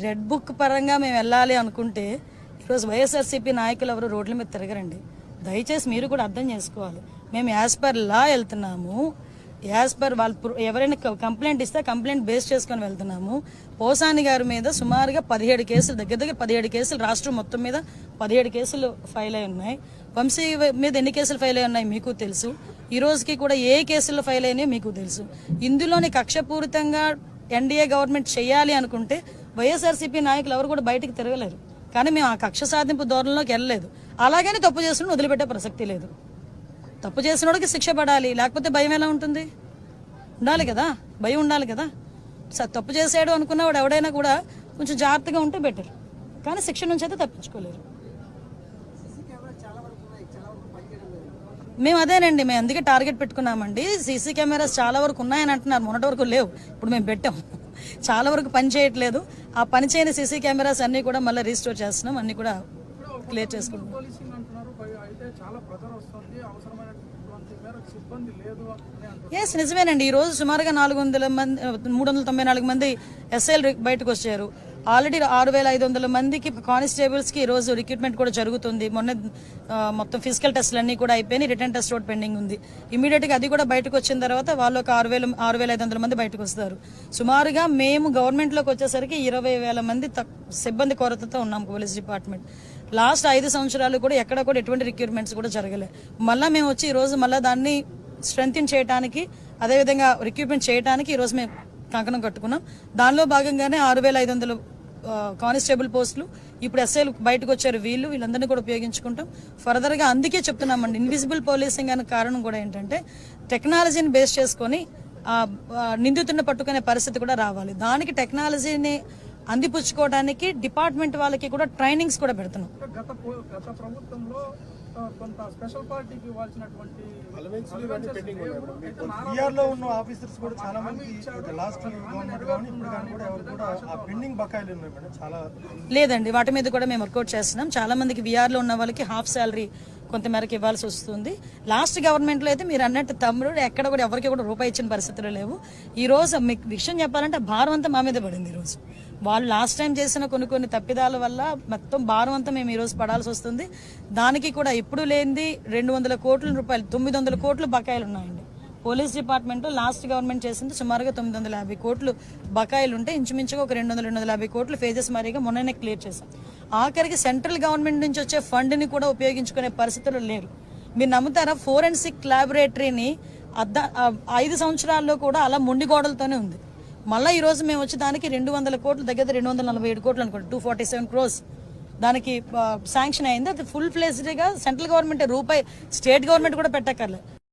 Red book పరంగా మేము వెళ్ళాలి అనుకుంటే ఈరోజు వైఎస్ఆర్సీపీ నాయకులు ఎవరు రోడ్ల మీద తిరగరండి. దయచేసి మీరు కూడా అర్థం చేసుకోవాలి. మేము యాజ్ పర్ లా వెళ్తున్నాము. యాజ్ పర్ వాళ్ళు ప్రూ- ఎవరైనా కంప్లైంట్ ఇస్తే కంప్లైంట్ బేస్ చేసుకొని వెళ్తున్నాము. పోసాని గారి మీద సుమారుగా పదిహేడు కేసులు దగ్గర దగ్గర పదిహేడు కేసులు రాష్ట్రం మొత్తం మీద పదిహేడు కేసులు ఫైల్ అయి ఉన్నాయి. వంశీ మీద ఎన్ని కేసులు ఫైల్ అయి ఉన్నాయి మీకు తెలుసు. ఈ రోజుకి కూడా ఏ కేసులు ఫైల్ అయినాయో మీకు తెలుసు. ఇందులోని కక్షపూరితంగా ఎన్డీఏ గవర్నమెంట్ చేయాలి అనుకుంటే వైఎస్ఆర్సీపీ నాయకులు ఎవరు కూడా బయటకు తిరగలేరు. కానీ మేము ఆ కక్ష సాధింపు ధోరణిలోకి వెళ్ళలేదు. అలాగని తప్పు చేసిన వదిలిపెట్టే ప్రసక్తి లేదు. తప్పు చేసినోడికి శిక్ష పడాలి. లేకపోతే భయం ఎలా ఉంటుంది? ఉండాలి కదా? భయం ఉండాలి కదా? సార్ తప్పు చేసాడు అనుకున్నవాడు ఎవడైనా కూడా కొంచెం జాగ్రత్తగా ఉంటే బెటర్. కానీ శిక్ష నుంచి అయితే తప్పించుకోలేరు. మేము అదేనండి మేము అందుకే టార్గెట్ పెట్టుకున్నామండి. సీసీ కెమెరాస్ చాలా వరకు ఉన్నాయని అంటున్నారు. మొన్నటి వరకు లేవు. ఇప్పుడు మేము పెట్టాం. చాలా వరకు పని చేయట్లేదు. ఆ పని చేయని సీసీ కెమెరాస్ అన్ని కూడా మళ్ళీ రీస్టోర్ చేస్తున్నాం. అన్ని కూడా క్లియర్ చేసుకుంటాం చాలా ఎస్ నిజమేనండి. ఈ రోజు సుమారుగా నాలుగు వందల మంది మూడు వందల తొంభై నాలుగు మంది ఎస్ఐలు బయటకు వచ్చారు. ఆల్రెడీ ఆరు వేల ఐదు వందల మందికి కానిస్టేబుల్స్కి ఈ రోజు రిక్రూట్మెంట్ కూడా జరుగుతుంది. మొన్న మొత్తం ఫిజికల్ టెస్ట్లు అన్ని కూడా అయిపోయినాయి. రిటర్న్ టెస్ట్ రోడ్ పెండింగ్ ఉంది. ఇమీడియట్గా అది కూడా బయటకు వచ్చిన తర్వాత వాళ్ళు ఒక ఆరు వేల ఆరు వేల ఐదు వందల మంది బయటకు వస్తారు. సుమారుగా మేము గవర్నమెంట్లోకి వచ్చేసరికి ఇరవై వేల మంది తక్- సిబ్బంది కొరతతో ఉన్నాం పోలీస్ డిపార్ట్మెంట్. లాస్ట్ ఐదు సంవత్సరాలు కూడా ఎక్కడ కూడా ఎటువంటి రిక్రూట్మెంట్స్ కూడా జరగలే. మళ్ళీ మేము వచ్చి ఈ రోజు మళ్ళీ దాన్ని స్ట్రెంగ్ చేయడానికి అదేవిధంగా రిక్రూట్మెంట్ చేయడానికి ఈరోజు మేము కంకణం కట్టుకున్నాం. దానిలో భాగంగానే ఆరు వేల ఐదు వందలు కానిస్టేబుల్ పోస్టులు ఇప్పుడు ఎస్ఐలు బయటకు వచ్చారు వీళ్ళు వీళ్ళందరినీ కూడా ఉపయోగించుకుంటాం. ఫర్దర్గా అందుకే చెప్తున్నామండి ఇన్విజిబుల్ పోలీసింగ్ అనే కారణం కూడా ఏంటంటే టెక్నాలజీని బేస్ చేసుకొని నిందితున్న నిందితుడిని పట్టుకునే పరిస్థితి కూడా రావాలి. దానికి టెక్నాలజీని అందిపుచ్చుకోవడానికి డిపార్ట్మెంట్ వాళ్ళకి కూడా ట్రైనింగ్స్ కూడా పెడుతున్నాం. గత గత ప్రభుత్వంలో కొంత స్పెషల్ పార్టీకి ఇవ్వాల్సినటువంటి బీఆర్లో ఉన్న ఆఫీసర్స్ కూడా చాలా మంది లాస్ట్ గవర్నమెంట్ కానీ ఇప్పుడు కానీ కూడా ఎవరు కూడా ఆ పెండింగ్ బకాయిలు ఉన్నాయి మేడం. చాలా లేదండి వాటి మీద కూడా మేము వర్కౌట్ చేస్తున్నాం. చాలా మందికి VR లో ఉన్న వాళ్ళకి హాఫ్ శాలరీ కొంతమేరకు ఇవ్వాల్సి వస్తుంది. లాస్ట్ గవర్నమెంట్లో అయితే మీరు అన్నట్టు తమ్ముడు ఎక్కడ కూడా ఎవరికి కూడా రూపాయి ఇచ్చిన పరిస్థితులు లేవు. ఈ రోజు మీకు విషయం చెప్పాలంటే భారం అంతా మా మీద పడింది ఈరోజు రోజు. వాళ్ళు లాస్ట్ టైం చేసిన కొన్ని కొన్ని తప్పిదాల వల్ల మొత్తం భారం అంతా మేము ఈ రోజు పడాల్సి వస్తుంది. దానికి కూడా ఎప్పుడు లేనిది రెండు వందల కోట్ల రూపాయలు తొమ్మిది వందల కోట్లు బకాయిలు ఉన్నాయండి. పోలీస్ డిపార్ట్మెంట్ లాస్ట్ గవర్నమెంట్ చేసింది సుమారుగా తొమ్మిది వందల యాభై కోట్లు బకాయిలు ఉంటే ఇంచుమించుగా ఒక రెండు వందల రెండు వందల యాభై కోట్లు ఫేజెస్ మరీగా మొన్ననే క్లియర్ చేశాం. ఆఖరికి సెంట్రల్ గవర్నమెంట్ నుంచి వచ్చే ఫండ్ని కూడా ఉపయోగించుకునే పరిస్థితులు లేరు. మీరు నమ్ముతారా? ఫోరెన్సిక్ ల్యాబొరేటరీని అద్ద ఐదు సంవత్సరాల్లో కూడా అలా మొండి గోడలతోనే ఉంది. మళ్ళీ ఈరోజు మేము వచ్చి దానికి రెండు వందల కోట్లు దగ్గర రెండు వందల నలభై ఏడు కోట్లు అనుకోండి టూ ఫార్టీ సెవెన్ క్రోస్ దానికి శాంక్షన్ అయింది. అది ఫుల్ ఫ్లెజ్డ్గా సెంట్రల్ గవర్నమెంట్ రూపాయి స్టేట్ గవర్నమెంట్ కూడా పెట్టక్కర్లేదు.